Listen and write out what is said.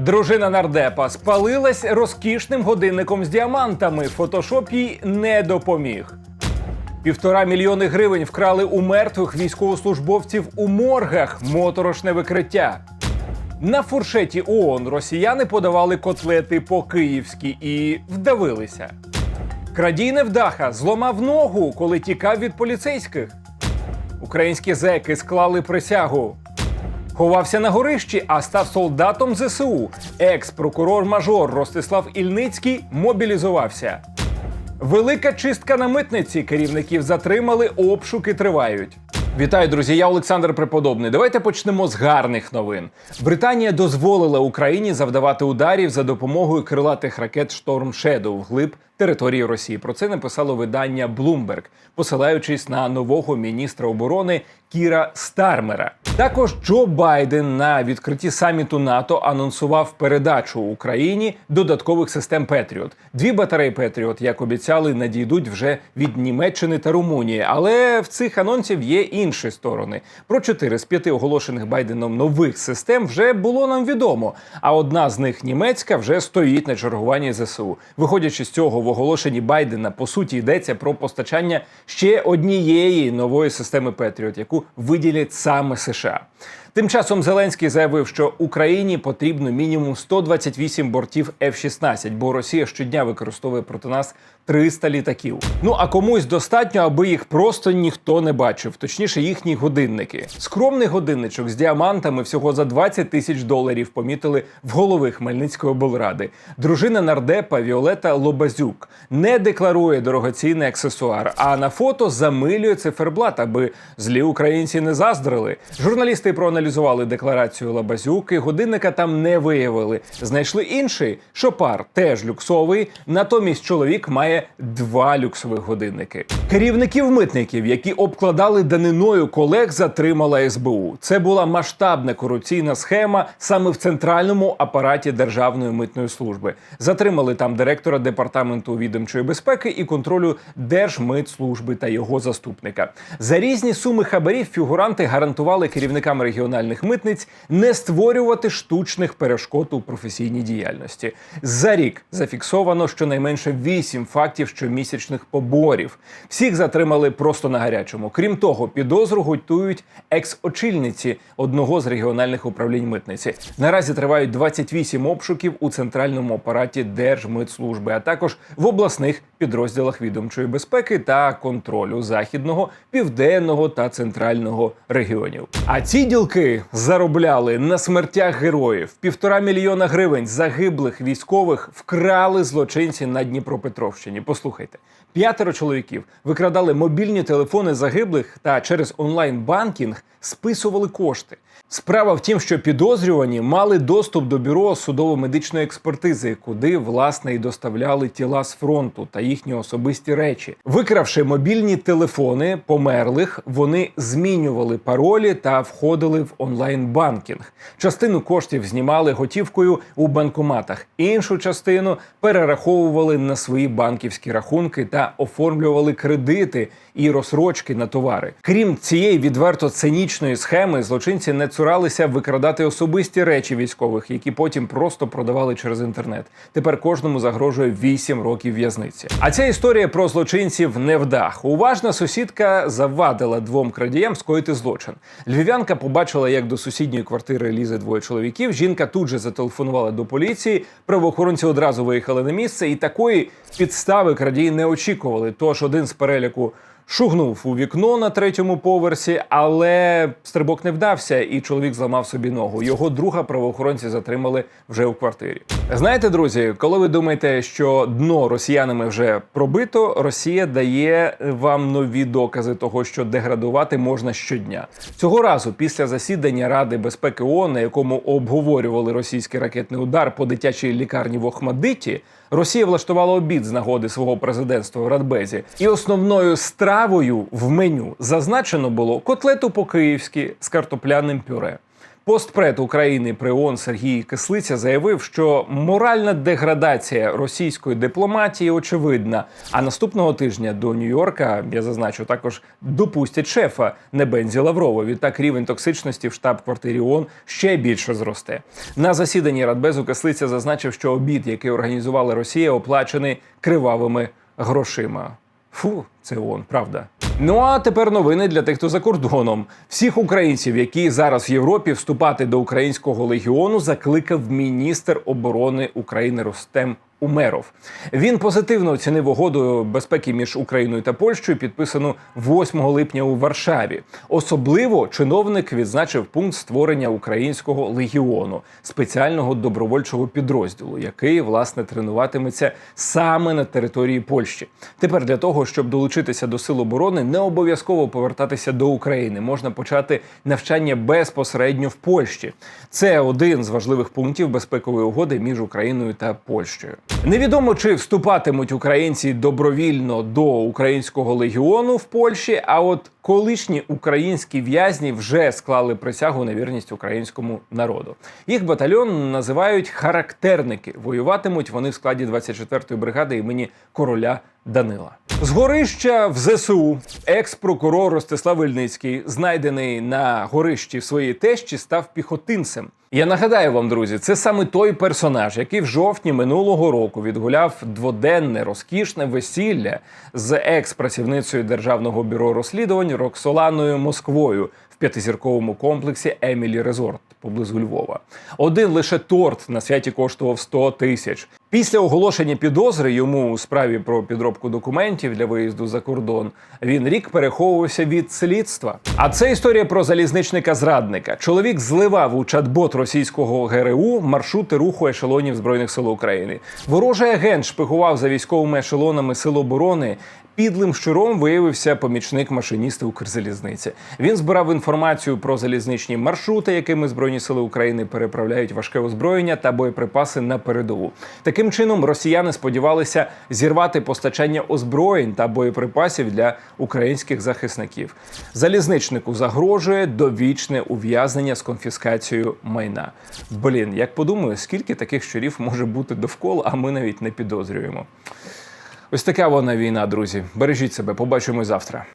Дружина нардепа спалилась розкішним годинником з діамантами. Фотошоп їй не допоміг. Півтора мільйони гривень вкрали у мертвих військовослужбовців у моргах. Моторошне викриття. На фуршеті ООН росіяни подавали котлети по-київськи і вдавилися. Крадій невдаха зломав ногу, коли тікав від поліцейських. Українські зеки склали присягу. Ховався на горищі, а став солдатом ЗСУ. Екс-прокурор-мажор Ростислав Ільницький мобілізувався. Велика чистка на митниці. Керівників затримали, обшуки тривають. Вітаю, друзі! Я Олександр Преподобний. Давайте почнемо з гарних новин. Британія дозволила Україні завдавати ударів за допомогою крилатих ракет Шторм Shadow вглиб території Росії. Про це написало видання Bloomberg, посилаючись на нового міністра оборони Кіра Стармера. Також Джо Байден на відкритті саміту НАТО анонсував передачу Україні додаткових систем Петріот. Дві батареї Петріот, як обіцяли, надійдуть вже від Німеччини та Румунії. Але в цих анонсів є інші сторони. Про чотири з п'яти оголошених Байденом нових систем вже було нам відомо. А одна з них німецька вже стоїть на чергуванні ЗСУ. Виходячи з цього, в оголошенні Байдена по суті йдеться про постачання ще однієї нової системи Петріот, яку виділять саме США. Тим часом Зеленський заявив, що Україні потрібно мінімум 128 бортів F-16, бо Росія щодня використовує проти нас 300 літаків. Ну а комусь достатньо, аби їх просто ніхто не бачив, точніше, їхні годинники. Скромний годинничок з діамантами всього за 20 тисяч доларів помітили в голови Хмельницької облради. Дружина нардепа Віолета Лобазюк не декларує дорогоцінний аксесуар, а на фото замилює циферблат, аби злі українці не заздрили. Журналісти проаналізували декларацію Лабазюк і годинника там не виявили. Знайшли інший шопар, теж люксовий. Натомість чоловік має два люксових годинники. Керівників митників, які обкладали даниною колег, затримала СБУ. Це була масштабна корупційна схема саме в центральному апараті Державної митної служби. Затримали там директора департаменту відомчої безпеки і контролю Держмитслужби та його заступника. За різні суми хабарів фігуранти гарантували керівникам регіональних митниць не створювати штучних перешкод у професійній діяльності. За рік зафіксовано щонайменше вісім фактів щомісячних поборів. Всіх затримали просто на гарячому. Крім того, підозру готують екс-очільниці одного з регіональних управлінь митниці. Наразі тривають 28 обшуків у центральному апараті Держмитслужби, а також в обласних підрозділах відомчої безпеки та контролю західного, південного та центрального регіонів. А ці ділки заробляли на смертях героїв. Півтора мільйона гривень загиблих військових вкрали злочинці на Дніпропетровщині. Послухайте, п'ятеро чоловіків викрадали мобільні телефони загиблих та через онлайн-банкінг списували кошти. Справа в тім, що підозрювані мали доступ до бюро судово-медичної експертизи, куди власне і доставляли тіла з фронту та їхні особисті речі. Викравши мобільні телефони померлих, вони змінювали паролі та входили в онлайн-банкінг. Частину коштів знімали готівкою у банкоматах, іншу частину перераховували на свої банківські рахунки та оформлювали кредити і розсрочки на товари. Крім цієї відверто цинічної схеми, злочинці не цуралися викрадати особисті речі військових, які потім просто продавали через інтернет. Тепер кожному загрожує 8 років в'язниці. А ця історія про злочинців не вдах. Уважна сусідка завадила двом крадіям скоїти злочин. Львів'янка побачила, як до сусідньої квартири лізе двоє чоловіків. Жінка тут же зателефонувала до поліції. Правоохоронці одразу виїхали на місце, і такої підстави крадії не очікували. Тож один з переліку шугнув у вікно на третьому поверсі, але стрибок не вдався, і чоловік зламав собі ногу. Його друга правоохоронці затримали вже у квартирі. Знаєте, друзі, коли ви думаєте, що дно росіянами вже пробито, Росія дає вам нові докази того, що деградувати можна щодня. Цього разу, після засідання Ради безпеки ООН, на якому обговорювали російський ракетний удар по дитячій лікарні в Охмадиті, Росія влаштувала обід з нагоди свого президентства в Радбезі, і основною стравою в меню зазначено було котлету по-київськи з картопляним пюре. Постпред України при ООН Сергій Кислиця заявив, що моральна деградація російської дипломатії очевидна. А наступного тижня до Нью-Йорка я зазначу також допустять шефа Небензі Лаврова. Відтак рівень токсичності в штаб-квартирі ООН ще більше зросте. На засіданні Радбезу Кислиця зазначив, що обід, який організувала Росія, оплачений кривавими грошима. Фу, це ООН, правда. Ну а тепер новини для тих, хто за кордоном. Всіх українців, які зараз в Європі вступати до українського легіону, закликав міністр оборони України Ростем Умеров. Він позитивно оцінив угоду безпеки між Україною та Польщею, підписану 8 липня у Варшаві. Особливо чиновник відзначив пункт створення українського легіону, спеціального добровольчого підрозділу, який власне тренуватиметься саме на території Польщі. Тепер для того, щоб долучитися до сил оборони, не обов'язково повертатися до України. Можна почати навчання безпосередньо в Польщі. Це один з важливих пунктів безпекової угоди між Україною та Польщею. Невідомо чи вступатимуть українці добровільно до українського легіону в Польщі. А от колишні українські в'язні вже склали присягу на вірність українському народу. Їх батальйон називають характерники. Воюватимуть вони в складі 24-ї бригади імені короля Данила. З горища в ЗСУ екс-прокурор Ростислав Ільницький, знайдений на горищі в своїй тещі, став піхотинцем. Я нагадаю вам, друзі, це саме той персонаж, який в жовтні минулого року відгуляв дводенне розкішне весілля з екс-працівницею державного бюро розслідувань Роксоланою Москвою в п'ятизірковому комплексі Емілі Резорт поблизу Львова. Один лише торт на святі коштував 100 тисяч. Після оголошення підозри йому у справі про підробку документів для виїзду за кордон він рік переховувався від слідства. А це історія про залізничника зрадника. Чоловік зливав у чат-бот російського ГРУ маршрути руху ешелонів збройних сил України. Ворожий агент шпигував за військовими ешелонами сил оборони. Підлим щуром виявився помічник машиніста Укрзалізниці. Він збирав інформацію про залізничні маршрути, якими збройні сили України переправляють важке озброєння та боєприпаси на передову. Таким чином росіяни сподівалися зірвати постачання озброєнь та боєприпасів для українських захисників. Залізничнику загрожує довічне ув'язнення з конфіскацією майна. Блін, як подумаю, скільки таких щурів може бути довкола, а ми навіть не підозрюємо. Ось така вона війна, друзі. Бережіть себе, побачимось завтра.